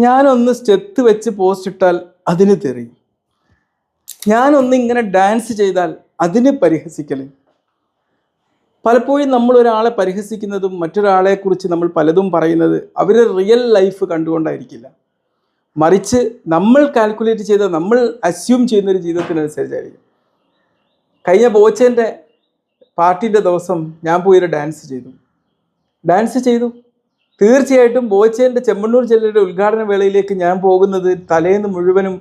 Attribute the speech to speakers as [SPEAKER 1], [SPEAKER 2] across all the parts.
[SPEAKER 1] ഞാനൊന്ന് സ്റ്റെത്ത് വെച്ച് പോസ്റ്റ് ഇട്ടാൽ അതിന് തെറി. ഞാനൊന്ന് ഇങ്ങനെ ഡാൻസ് ചെയ്താൽ അതിന് പരിഹസിക്കൽ പലപ്പോഴും നമ്മൾ ഒരാളെ പരിഹസിക്കുന്നതും മറ്റൊരാളെ കുറിച്ച് നമ്മൾ പലതും പറയുന്നത് അവർ റിയൽ ലൈഫ് കണ്ടുകൊണ്ടായിരിക്കില്ല. മറിച്ച് നമ്മൾ കാൽക്കുലേറ്റ് ചെയ്ത നമ്മൾ അസ്യൂം ചെയ്യുന്നൊരു ജീവിതത്തിനനുസരിച്ചായിരിക്കും. കഴിഞ്ഞ ബോച്ചേന്റെ പാർട്ടിന്റെ ദിവസം ഞാൻ പോയൊരു ഡാൻസ് ചെയ്തു. ഡാൻസ് ചെയ്തു. തീർച്ചയായിട്ടും ബോച്ചേന്റെ ചെമ്മണ്ണൂർ ജില്ലയുടെ ഉദ്ഘാടന വേളയിലേക്ക് ഞാൻ പോകുന്നത് തലേന്ന് മുഴുവനും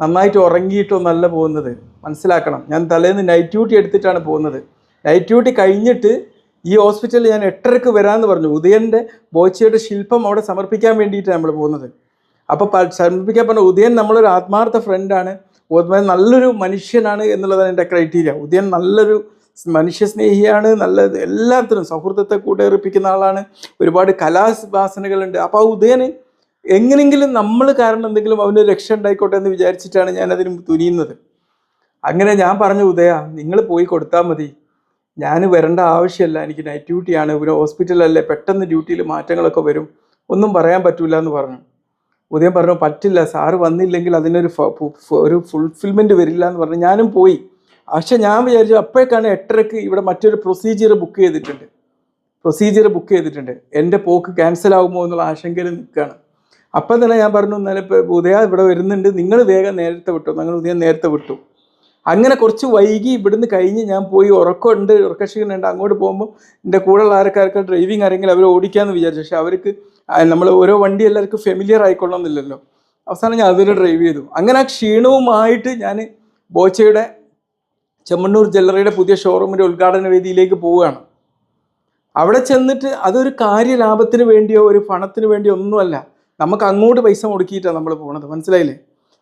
[SPEAKER 1] നന്നായിട്ട് ഉറങ്ങിയിട്ടൊന്നല്ല പോകുന്നത്. മനസ്സിലാക്കണം. ഞാൻ തലേന്ന് നൈറ്റ് ഡ്യൂട്ടി എടുത്തിട്ടാണ് പോകുന്നത്. നൈറ്റ് ഡ്യൂട്ടി കഴിഞ്ഞിട്ട് ഈ ഹോസ്പിറ്റലിൽ ഞാൻ എട്ടരക്ക് വരാമെന്ന് പറഞ്ഞു. ഉദയന്റെ ബോച്ചയുടെ ശില്പം അവിടെ സമർപ്പിക്കാൻ വേണ്ടിയിട്ടാണ് നമ്മൾ പോകുന്നത്. അപ്പോൾ സമർപ്പിക്കാൻ പറഞ്ഞ ഉദയൻ നമ്മളൊരു ആത്മാർത്ഥ ഫ്രണ്ടാണ് നല്ലൊരു മനുഷ്യനാണ് എന്നുള്ളതാണ് എന്റെ ക്രൈറ്റീരിയ ഉദയൻ നല്ലൊരു മനുഷ്യസ്നേഹിയാണ് നല്ലത്. എല്ലാത്തിനും സൗഹൃദത്തെ കൂടെറിപ്പിക്കുന്ന ആളാണ്. ഒരുപാട് കലാവാസനകളുണ്ട്. അപ്പോൾ ആ ഉദയന് എങ്ങനെങ്കിലും നമ്മൾ കാരണം എന്തെങ്കിലും അവന് രക്ഷ ഉണ്ടായിക്കോട്ടെ എന്ന് വിചാരിച്ചിട്ടാണ് ഞാൻ അതിന് തുനിയുന്നത്. അങ്ങനെ ഞാൻ പറഞ്ഞു ഉദയ നിങ്ങൾ പോയി കൊടുത്താൽ മതി. ഞാൻ വരേണ്ട ആവശ്യമില്ല. എനിക്ക് നൈറ്റ് ഡ്യൂട്ടിയാണ് ഒരു ഹോസ്പിറ്റലല്ലേ പെട്ടെന്ന് ഡ്യൂട്ടിയിൽ മാറ്റങ്ങളൊക്കെ വരും. ഒന്നും പറയാൻ പറ്റില്ല എന്ന് പറഞ്ഞു. ഉദയം പറഞ്ഞു പറ്റില്ല. സാറ് വന്നില്ലെങ്കിൽ അതിനൊരു ഒരു ഫുൾഫിൽമെന്റ് വരില്ല എന്ന് പറഞ്ഞു. ഞാനും പോയി. പക്ഷെ ഞാൻ വിചാരിച്ചു അപ്പോഴേക്കാണ് എട്ടരക്ക് ഇവിടെ മറ്റൊരു പ്രൊസീജിയർ ബുക്ക് ചെയ്തിട്ടുണ്ട്. പ്രൊസീജിയർ ബുക്ക് ചെയ്തിട്ടുണ്ട്. എന്റെ പോക്ക് ക്യാൻസൽ ആകുമോ എന്നുള്ള ആശങ്കയിൽ നിൽക്കുകയാണ്. അപ്പം തന്നെ ഞാൻ പറഞ്ഞു ഇന്നലെ ഇപ്പോൾ ഉദയ ഇവിടെ വരുന്നുണ്ട്. നിങ്ങൾ വേഗം നേരത്തെ വിട്ടു. നിങ്ങൾ ഉദയം നേരത്തെ വിട്ടു. അങ്ങനെ കുറച്ച് വൈകി ഇവിടുന്ന് കഴിഞ്ഞ് ഞാൻ പോയി ഉറക്കമുണ്ട് ഉറക്കക്ഷീണുണ്ട് അങ്ങോട്ട് പോകുമ്പോൾ എന്റെ കൂടെയുള്ള ആൾക്കാർക്ക് ഡ്രൈവിംഗ് ആരെങ്കിലും അവർ ഓടിക്കാമെന്ന് വിചാരിച്ചു. പക്ഷേ അവർക്ക് നമ്മൾ ഓരോ വണ്ടി എല്ലാവർക്കും ഫെമിലിയർ ആയിക്കൊള്ളണമെന്നില്ലല്ലോ. അവസാനം ഞാൻ അതിൽ ഡ്രൈവ് ചെയ്തു. അങ്ങനെ ആ ക്ഷീണവുമായിട്ട് ഞാൻ ബോച്ചയുടെ ചെമ്മണ്ണൂർ ജ്വല്ലറിയുടെ പുതിയ ഷോറൂമിന്റെ ഉദ്ഘാടന വേദിയിലേക്ക് പോവുകയാണ്. അവിടെ ചെന്നിട്ട് അതൊരു കാര്യലാഭത്തിന് വേണ്ടിയോ ഒരു പണത്തിന് വേണ്ടിയോ ഒന്നുമല്ല. നമുക്ക് അങ്ങോട്ട് പൈസ മുടക്കിയിട്ടാണ് നമ്മൾ പോകുന്നത് മനസ്സിലായില്ലേ?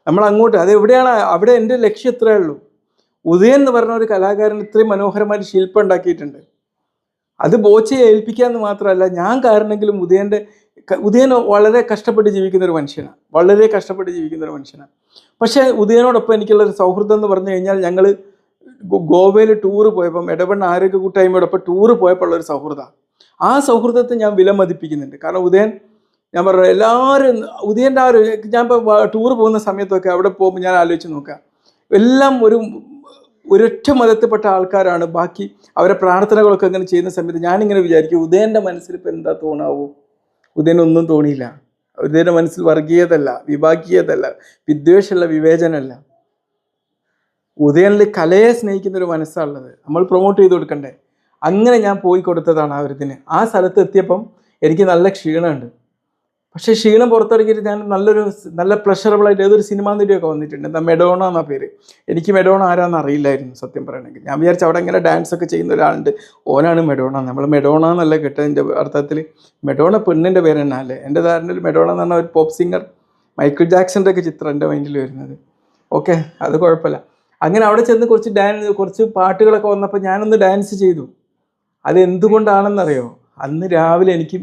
[SPEAKER 1] നമ്മൾ അങ്ങോട്ട് അത് എവിടെയാണ് അവിടെ എന്റെ ലക്ഷ്യം ഇത്രയേ ഉള്ളൂ. ഉദയൻ എന്ന് പറഞ്ഞ ഒരു കലാകാരൻ ഇത്രയും മനോഹരമായിട്ട് ശില്പം ഉണ്ടാക്കിയിട്ടുണ്ട്. അത് ബോച്ചയെ ഏൽപ്പിക്കാമെന്ന് മാത്രമല്ല ഞാൻ കാരണമെങ്കിലും ഉദയന്റെ ഉദയൻ വളരെ കഷ്ടപ്പെട്ട് ജീവിക്കുന്ന ഒരു മനുഷ്യനാണ്. വളരെ കഷ്ടപ്പെട്ട് ജീവിക്കുന്ന ഒരു മനുഷ്യനാണ്. പക്ഷേ ഉദയനോടൊപ്പം എനിക്കുള്ള ഒരു സൗഹൃദം എന്ന് പറഞ്ഞു കഴിഞ്ഞാൽ ഞങ്ങൾ ഗോവയിൽ ടൂർ പോയപ്പം ഇടവൺ ആരോഗ്യ കൂട്ടായ്മയോടൊപ്പം ടൂറ് പോയപ്പോൾ ഒരു സൗഹൃദമാണ് ആ സൗഹൃദത്തെ ഞാൻ വിലമതിപ്പിക്കുന്നുണ്ട്. കാരണം ഉദയൻ ഞാൻ പറഞ്ഞു എല്ലാവരും ഉദയന്റെ ആ ഒരു ഞാൻ ഇപ്പോൾ ടൂറ് പോകുന്ന സമയത്തൊക്കെ അവിടെ പോകുമ്പോൾ ഞാൻ ആലോചിച്ച് നോക്കാം എല്ലാം ഒരു ഒരൊറ്റ മതത്തിൽപ്പെട്ട ആൾക്കാരാണ്. ബാക്കി അവരെ പ്രാർത്ഥനകളൊക്കെ അങ്ങനെ ചെയ്യുന്ന സമയത്ത് ഞാനിങ്ങനെ വിചാരിക്കും ഉദയന്റെ മനസ്സിൽ ഇപ്പം എന്താ ഉദയൻ ഉദയനൊന്നും തോന്നിയില്ല. ഉദയന്റെ മനസ്സിൽ വർഗീയതല്ല വിഭാഗീയതല്ല വിദ്വേഷമല്ല വിവേചനമല്ല. ഉദയനിൽ കലയെ സ്നേഹിക്കുന്ന ഒരു മനസ്സാണുള്ളത്. നമ്മൾ പ്രൊമോട്ട് ചെയ്ത് കൊടുക്കണ്ടേ? അങ്ങനെ ഞാൻ പോയി കൊടുത്തതാണ് ആ ഒരു ഇതിന്. ആ സ്ഥലത്ത് എത്തിയപ്പം എനിക്ക് നല്ല ക്ഷീണമുണ്ട്. പക്ഷേ ക്ഷീണം പുറത്തിറങ്ങിയിട്ട് ഞാൻ നല്ലൊരു നല്ല പ്ലഷറബിളായിട്ട് ഏതൊരു സിനിമാ നടിയൊക്കെ വന്നിട്ടുണ്ട്. എന്താ മെഡോണ എന്നാ പേര്. എനിക്ക് മെഡോണ ആരാന്ന് അറിയില്ലായിരുന്നു സത്യം പറയണമെങ്കിൽ ഞാൻ വിചാരിച്ചു അവിടെ ഇങ്ങനെ ഡാൻസ് ഒക്കെ ചെയ്യുന്ന ഒരാളുണ്ട്. ഓനാണ് മെഡോണ. നമ്മൾ മെഡോണ എന്നല്ല കിട്ടതിന്റെ അർത്ഥത്തിൽ മെഡോണ പെണ്ണിന്റെ പേര് തന്നെ അല്ലേ? എന്റെ ധാരണയിൽ മെഡോണ എന്ന് പറഞ്ഞ ഒരു പോപ്പ് സിംഗർ മൈക്കിൾ ജാക്സന്റെ ഒക്കെ ചിത്രം എന്റെ മൈൻഡിൽ വരുന്നത്. ഓക്കെ അത് കുഴപ്പമില്ല. അങ്ങനെ അവിടെ ചെന്ന് കുറച്ച് ഡാൻസ് കുറച്ച് പാട്ടുകളൊക്കെ വന്നപ്പോൾ ഞാനൊന്ന് ഡാൻസ് ചെയ്തു. അത് എന്തുകൊണ്ടാണെന്നറിയോ? അന്ന് രാവിലെ എനിക്ക്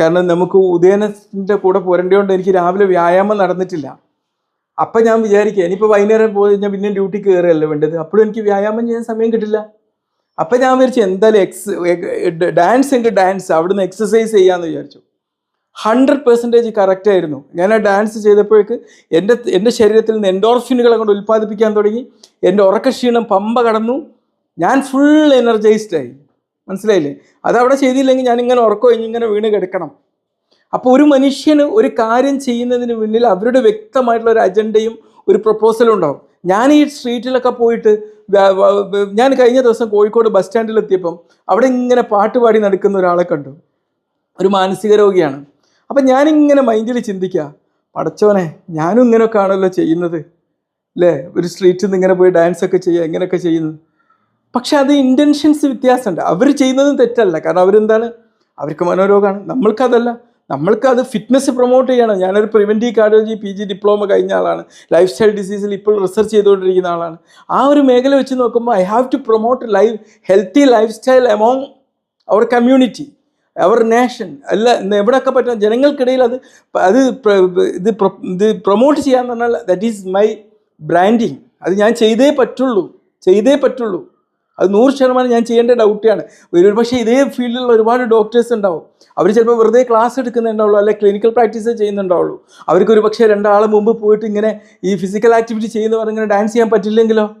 [SPEAKER 1] കാരണം നമുക്ക് ഉദയനത്തിന്റെ കൂടെ പോരേണ്ടതുകൊണ്ട് എനിക്ക് രാവിലെ വ്യായാമം നടന്നിട്ടില്ല. അപ്പം ഞാൻ വിചാരിക്കുക ഇനിയിപ്പോൾ വൈകുന്നേരം പോയി കഴിഞ്ഞാൽ പിന്നെ ഡ്യൂട്ടി കയറുകയല്ലേ വേണ്ടത്? അപ്പോഴും എനിക്ക് വ്യായാമം ചെയ്യാൻ സമയം കിട്ടില്ല. അപ്പം ഞാൻ വിചാരിച്ചു എന്തായാലും എക്സ് ഡാൻസ് എങ്കിൽ ഡാൻസ്. അവിടുന്ന് എക്സസൈസ് ചെയ്യാമെന്ന് വിചാരിച്ചു. ഹൺഡ്രഡ് പെർസെന്റേജ് കറക്റ്റ് ആയിരുന്നു. ഞാൻ ആ ഡാൻസ് ചെയ്തപ്പോഴേക്ക് എന്റെ എന്റെ ശരീരത്തിൽ നിന്ന് എൻഡോർഫിനുകളെ കൊണ്ട് ഉൽപ്പാദിപ്പിക്കാൻ തുടങ്ങി. എന്റെ ഉറക്കക്ഷീണം പമ്പ കടന്നു. ഞാൻ ഫുൾ എനർജൈസ്ഡ് ആയി. മനസ്സിലായില്ലേ? അതവിടെ ചെയ്തില്ലെങ്കിൽ ഞാൻ ഇങ്ങനെ ഉറക്കം ഇങ്ങനെ വീണ് കിടക്കണം. അപ്പോൾ ഒരു മനുഷ്യന് ഒരു കാര്യം ചെയ്യുന്നതിന് മുന്നിൽ അവരുടെ വ്യക്തമായിട്ടുള്ള ഒരു അജണ്ടയും ഒരു പ്രപ്പോസലും ഉണ്ടാവും. ഞാൻ ഈ സ്ട്രീറ്റിലൊക്കെ പോയിട്ട് ഞാൻ കഴിഞ്ഞ ദിവസം കോഴിക്കോട് ബസ് സ്റ്റാൻഡിൽ എത്തിയപ്പം അവിടെ ഇങ്ങനെ പാട്ട് പാടി നടക്കുന്ന ഒരാളെ കണ്ടു. ഒരു മാനസിക രോഗിയാണ്. അപ്പം ഞാനിങ്ങനെ മൈൻഡിൽ ചിന്തിക്കുക പടച്ചോനെ ഞാനും ഇങ്ങനെയൊക്കെ ആണല്ലോ ചെയ്യുന്നത്. അല്ലേ ഒരു സ്ട്രീറ്റിൽ നിന്ന് ഇങ്ങനെ പോയി ഡാൻസ് ഒക്കെ ചെയ്യുക ഇങ്ങനെയൊക്കെ ചെയ്യുന്നത്. പക്ഷെ അത് ഇന്റൻഷൻസ് വ്യത്യാസമുണ്ട്. അവർ ചെയ്യുന്നതും തെറ്റല്ല. കാരണം അവരെന്താണ്? അവർക്ക് മനോരോഗമാണ്. നമ്മൾക്കതല്ല. നമ്മൾക്കത് ഫിറ്റ്നസ് പ്രൊമോട്ട് ചെയ്യണം. ഞാനൊരു preventive cardiology P G diploma കഴിഞ്ഞ ആളാണ്. ലൈഫ് സ്റ്റൈൽ ഡിസീസിൽ ഇപ്പോൾ റിസർച്ച് ചെയ്തുകൊണ്ടിരിക്കുന്ന ആളാണ്. ആ ഒരു മേഖല വെച്ച് നോക്കുമ്പോൾ I have to promote life healthy lifestyle among our community our nation അല്ല എവിടെയൊക്കെ പറ്റുന്ന ജനങ്ങൾക്കിടയിൽ അത് അത് ഇത് ഇത് പ്രൊമോട്ട് ചെയ്യാന്ന് പറഞ്ഞാൽ ദറ്റ് ഈസ് മൈ ബ്രാൻഡിങ് അത് ഞാൻ ചെയ്തേ പറ്റുള്ളൂ. ചെയ്തേ പറ്റുള്ളൂ. അത് നൂറ് ശതമാനം ഞാൻ ചെയ്യേണ്ട ഡൗട്ടിയാണ് ഒരു പക്ഷേ ഇതേ ഫീൽഡിലുള്ള ഒരുപാട് ഡോക്ടേഴ്സ് ഉണ്ടാവും. അവർ ചിലപ്പോൾ വെറുതെ ക്ലാസ് എടുക്കുന്നുണ്ടാവുള്ളൂ അല്ലെ ക്ലിനിക്കൽ പ്രാക്ടീസ് ചെയ്യുന്നുണ്ടാവുള്ളൂ. അവർക്ക് ഒരു പക്ഷേ രണ്ടാൾ മുമ്പ് പോയിട്ട് ഇങ്ങനെ ഈ ഫിസിക്കൽ ആക്ടിവിറ്റി ചെയ്യുന്ന പറഞ്ഞിങ്ങനെ ഡാൻസ് ചെയ്യാൻ പറ്റില്ലെങ്കിലോ?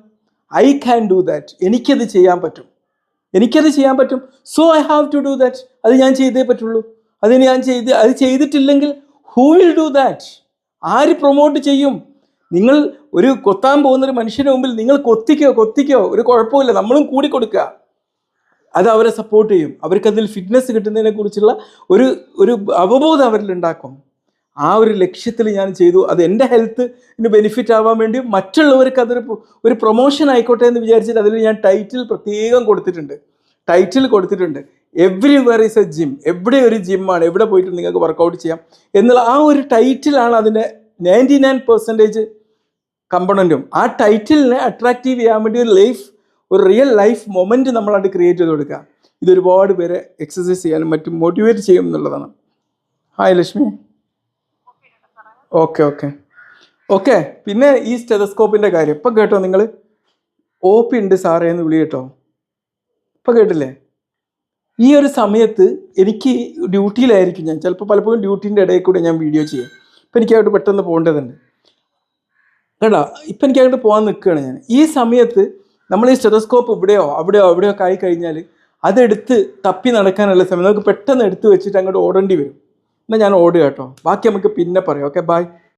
[SPEAKER 1] ഐ ക്യാൻ ഡു ദാറ്റ് എനിക്കത് ചെയ്യാൻ പറ്റും. എനിക്കത് ചെയ്യാൻ പറ്റും. So I have to do that അത് ഞാൻ ചെയ്തേ പറ്റുള്ളൂ. അതിന് ഞാൻ ചെയ്ത് അത് ചെയ്തിട്ടില്ലെങ്കിൽ ഹൂ വിൽ ഡു ദാറ്റ് ആര് പ്രൊമോട്ട് ചെയ്യും? നിങ്ങൾ ഒരു കൊത്താൻ പോകുന്ന ഒരു മനുഷ്യന് മുമ്പിൽ നിങ്ങൾ കൊത്തിക്കോ കൊത്തിക്കോ. ഒരു കുഴപ്പമില്ല. നമ്മളും കൂടി കൊടുക്കുക. അത് അവരെ സപ്പോർട്ട് ചെയ്യും. അവർക്കതിൽ ഫിറ്റ്നസ് കിട്ടുന്നതിനെ കുറിച്ചുള്ള ഒരു ഒരു അവബോധം അവരിൽ ഉണ്ടാക്കും ആ ഒരു ലക്ഷ്യത്തിൽ ഞാൻ ചെയ്തു. അത് എന്റെ ഹെൽത്തിന് ബെനിഫിറ്റ് ആവാൻ വേണ്ടി മറ്റുള്ളവർക്ക് അതൊരു ഒരു പ്രൊമോഷൻ ആയിക്കോട്ടെ എന്ന് വിചാരിച്ചിട്ട് അതിൽ ഞാൻ ടൈറ്റിൽ പ്രത്യേകം കൊടുത്തിട്ടുണ്ട്. ടൈറ്റിൽ കൊടുത്തിട്ടുണ്ട്. Everywhere is a gym എവിടെ ഒരു ജിമ്മാണ് എവിടെ പോയിട്ട് നിങ്ങൾക്ക് വർക്കൗട്ട് ചെയ്യാം എന്നുള്ള ആ ഒരു ടൈറ്റിലാണ് അതിന്റെ നയന്റി നയൻ പെർസെന്റേജ് കമ്പണന്റും ആ ടൈറ്റിലിനെ അട്രാക്റ്റീവ് ചെയ്യാൻ വേണ്ടി ഒരു ലൈഫ് ഒരു റിയൽ ലൈഫ് മൊമെന്റ് നമ്മളായിട്ട് ക്രിയേറ്റ് ചെയ്ത് കൊടുക്കുക. ഇത് ഒരുപാട് പേരെ എക്സസൈസ് ചെയ്യാനും മറ്റും മോട്ടിവേറ്റ് ചെയ്യും എന്നുള്ളതാണ്. Hi Lakshmi. Okay okay. Okay പിന്നെ ഈ സ്റ്റെതസ്കോപ്പിന്റെ കാര്യം. ഇപ്പം കേട്ടോ നിങ്ങൾ ഒ പി ഉണ്ട് സാറേ എന്ന് വിളി കേട്ടോ. ഇപ്പം കേട്ടില്ലേ? ഈ ഒരു സമയത്ത് എനിക്ക് ഡ്യൂട്ടിയിലായിരിക്കും ഞാൻ. ചിലപ്പോൾ പലപ്പോഴും ഡ്യൂട്ടീന്റെ ഇടയിൽ കൂടെ ഞാൻ വീഡിയോ ചെയ്യും. ഇപ്പം എനിക്കായിട്ട് പെട്ടെന്ന് പോകേണ്ടതുണ്ട്. കേട്ടോ? ഇപ്പം എനിക്ക് അങ്ങോട്ട് പോകാൻ നിൽക്കുകയാണ് ഞാൻ. ഈ സമയത്ത് നമ്മൾ ഈ സ്റ്റെതസ്കോപ്പ് ഇവിടെയോ അവിടെയോ അവിടെയോ ആയി കഴിഞ്ഞാൽ അതെടുത്ത് തപ്പി നടക്കാനുള്ള സമയം നമുക്ക് പെട്ടെന്ന് എടുത്ത് വെച്ചിട്ട് അങ്ങോട്ട് ഓടേണ്ടി വരും. എന്നാൽ ഞാൻ ഓടുക കേട്ടോ. ബാക്കി നമുക്ക് പിന്നെ പറയാം. Okay bye